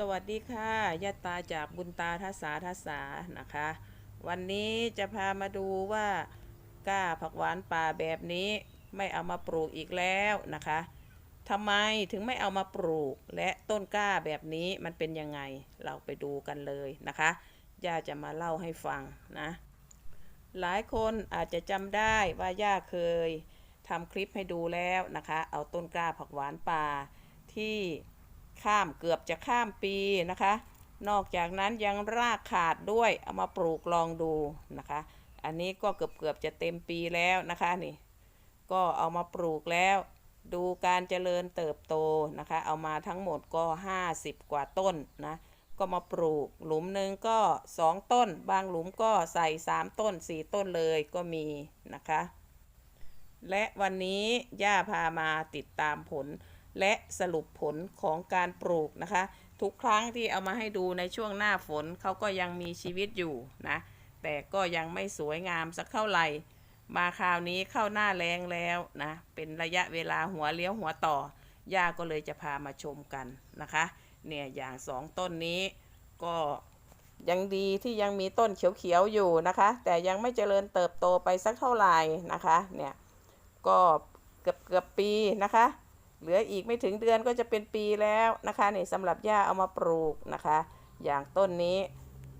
สวัสดีค่ะยะตาจากบุญตาทัศาทัศานะคะ วันนี้จะพามาดูว่าก้าผักหวานป่าแบบนี้ไม่เอามาปลูกอีกแล้วนะคะทำไมถึงไม่เอามาปลูกและต้นกล้าแบบนี้มันเป็นยังไงเราไปดูกันเลยนะคะย่าจะมาเล่าให้ฟังนะหลายคนอาจจะจำได้ว่าย่าเคยทำคลิปให้ดูแล้วนะคะ เอาต้นกล้าผักหวานป่าที่ ข้ามเกือบจะข้ามปีนะคะ นอกจากนั้นยังรากขาดด้วยเอามาปลูกลองดูนะคะ อันนี้ก็เกือบเกือบจะเต็มปีแล้วนะคะนี่ก็เอามาปลูกแล้ว ดูการเจริญเติบโตนะคะ เอามาทั้งหมดก็ 50 กว่าต้นนะก็มาปลูกหลุมหนึ่งก็ 2 ต้น บางหลุมก็ใส่ 3 ต้น 4 ต้นเลยก็มีนะคะ และวันนี้ย่าพามาติดตามผล และสรุปผลของการปลูกนะคะ ทุกครั้งที่เอามาให้ดูในช่วงหน้าฝนเขาก็ยังมีชีวิตอยู่นะ แต่ก็ยังไม่สวยงามสักเท่าไหร่ มาคราวนี้เข้าหน้าแรงแล้วนะ เป็นระยะเวลาหัวเลี้ยวหัวต่อย่าก็เลยจะพามาชมกันนะคะ เนี่ยอย่างสองต้นนี้ก็ยังดีที่ยังมีต้นเขียวๆอยู่นะคะ แต่ยังไม่เจริญเติบโตไปสักเท่าไหร่นะคะ เนี่ยก็เกือบเกือบปีนะคะ เหลืออีกไม่ถึงเดือนก็จะเป็นปีแล้วนะคะนี่สำหรับย่าเอามาปลูกนะคะ อย่างต้นนี้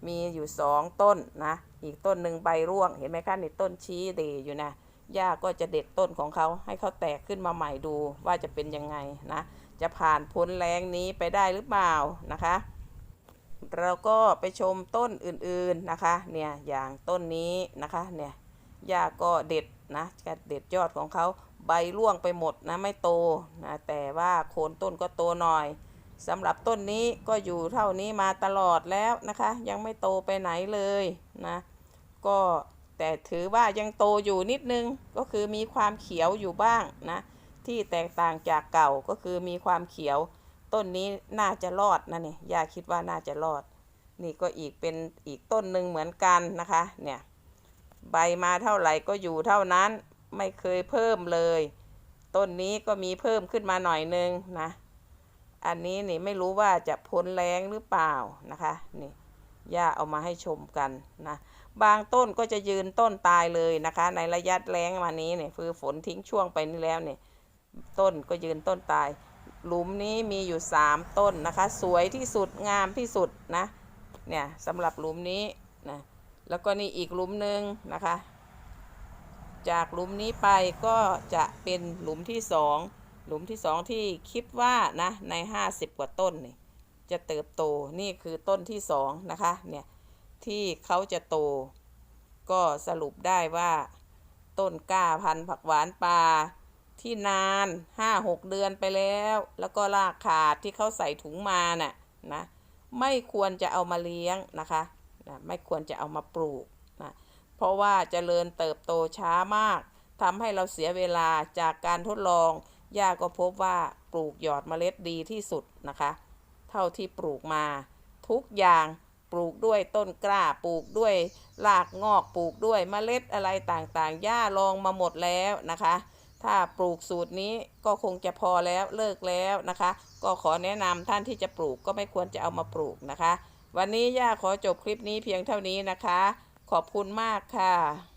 มีอยู่สองต้นนะ อีกต้นหนึ่งใบร่วงเห็นไหมคะนี่ต้นชี้เดอยู่นะย่าก็จะเด็ดต้นของเขาให้เขาแตกขึ้นมาใหม่ดูว่าจะเป็นยังไงนะ จะผ่านพ้นแรงนี้ไปได้หรือเปล่านะคะ เราก็ไปชมต้นอื่นๆนะคะ เนี่ยอย่างต้นนี้นะคะเนี่ยย่าก็เด็ดนะก็เด็ดยอดของเขา ใบร่วงไปหมดนะไม่โตนะแต่ว่าโคนต้นก็โตหน่อยสำหรับต้นนี้ก็อยู่เท่านี้มาตลอดแล้วนะคะ ยังไม่โตไปไหนเลยนะก็แต่ถือว่ายังโตอยู่นิดนึงก็คือมีความเขียวอยู่บ้างนะที่แตกต่างจากเก่าก็คือมีความเขียว ต้นนี้น่าจะรอดนะเนี่ยยาคิดว่าน่าจะรอด นี่ก็อีกเป็นอีกต้นหนึ่งเหมือนกันนะคะเนี่ยใบมาเท่าไหร่ก็อยู่เท่านั้น ไม่เคยเพิ่มเลย ต้นนี้ก็มีเพิ่มขึ้นมาหน่อยนึงนะ อันนี้นี่ไม่รู้ว่าจะพ้นแรงหรือเปล่านะคะนี่ย่าเอามาให้ชมกันนะบางต้นก็จะยืนต้นตายเลยนะคะ ในระยะแรงมานี้เนี่ยคือฝนทิ้งช่วงไปนี่แล้วเนี่ยต้นก็ยืนต้นตาย หลุมนี้มีอยู่สามต้นนะคะ สวยที่สุดงามที่สุดนะเนี่ยสำหรับหลุมนี้นะแล้วก็นี่อีกหลุมหนึ่งนะคะ จากหลุมนี้ไปก็จะเป็นหลุมที่สองหลุมที่สองที่คิดว่านะในห้าสิบกว่าต้นนี่จะเติบโตนี่คือต้นที่สองนะคะเนี่ยที่เขาจะโต ก็สรุปได้ว่า ต้นกล้าพันธุ์ผักหวานป่าที่นานห้าหกเดือนไปแล้ว แล้วก็รากขาดที่เขาใส่ถุงมาน่ะนะไม่ควรจะเอามาเลี้ยงนะคะนะไม่ควรจะเอามาปลูกนะ เพราะว่าเจริญเติบโตช้ามากทำให้เราเสียเวลาจากการทดลองย่าก็พบว่าปลูกหยอดเมล็ดดีที่สุดนะคะ เท่าที่ปลูกมา ทุกอย่างปลูกด้วยต้นกล้าปลูกด้วยรากงอกปลูกด้วยเมล็ดอะไรต่างๆย่าลองมาหมดแล้วนะคะ ถ้าปลูกสูตรนี้ก็คงจะพอแล้วเลิกแล้วนะคะ ก็ขอแนะนำท่านที่จะปลูกก็ไม่ควรจะเอามาปลูกนะคะ วันนี้ย่าขอจบคลิปนี้เพียงเท่านี้นะคะ ขอบคุณมากค่ะ